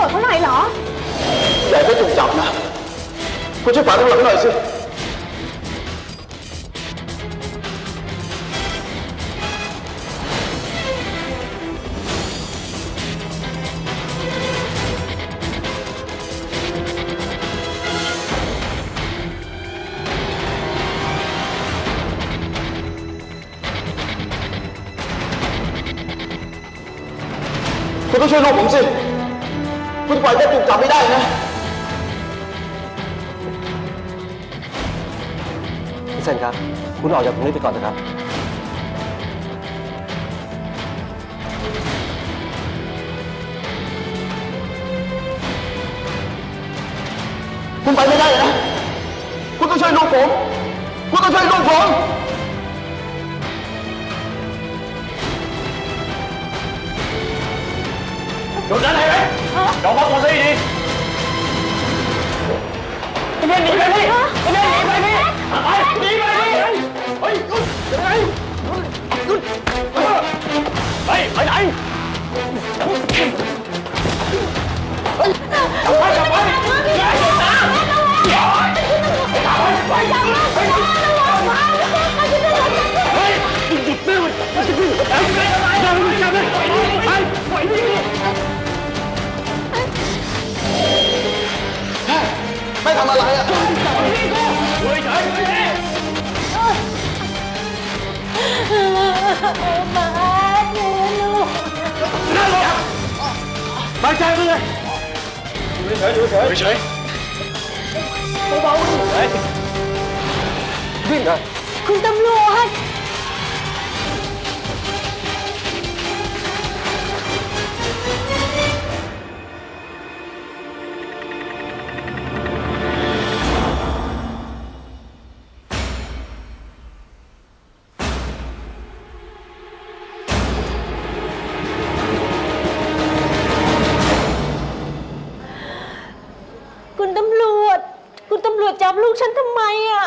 รวจเขาหน่อยเหรออย่าให้ถูกจับนะ คุณช่วยฝากตำรวจหน่อยสิ คุณต้องช่วยลูกผมสิ คุณจะปล่อยแค่ถูกจับไม่ได้นะ พี่เซนครับ คุณออกจากตรงนี้ไปก่อนนะครับ คุณไปไม่ได้นะ คุณต้องช่วยลูกผม คุณต้องช่วยลูกผม หยุดนั่นเลยไหม ยอมรับตัวซะดีๆไอ้เบนหนีไปพี่ อะไรอะเฮ้ยเฉยเฮ้ยมาเนื้อลูกนั่นเลยครับบางใจไปเลยเฉยเฉยเฉยเบาๆเฮ้ยวิ่งเลยคุณตำรวจ ลูกฉันทำไมอะ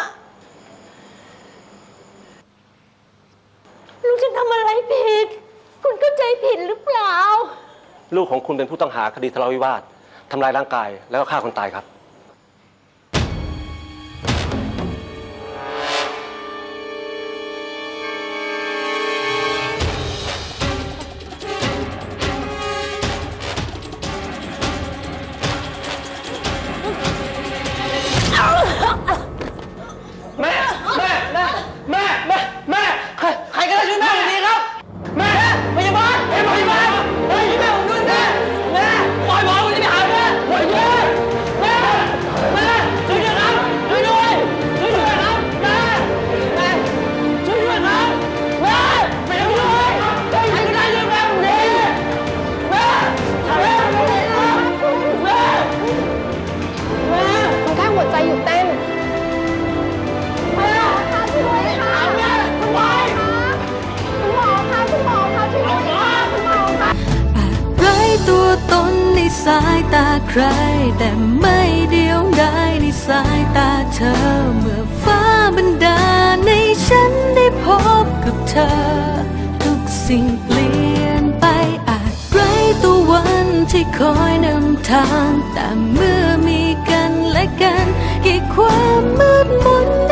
ลูกฉันทำอะไรผิด คุณเข้าใจผิดหรือเปล่า ลูกของคุณเป็นผู้ต้องหาคดีทะเลาะวิวาททำลายร่างกายแล้วก็ฆ่าคนตายครับ ตัวตนในสายตาใคร แต่ไม่เดียวดายในสายตาเธอ เมื่อฟ้าบันดาลในฉันได้พบกับเธอ ทุกสิ่งเปลี่ยนไปอาจไร้ตัววันที่คอยนำทาง แต่เมื่อมีกันและกันให้ความมืดมน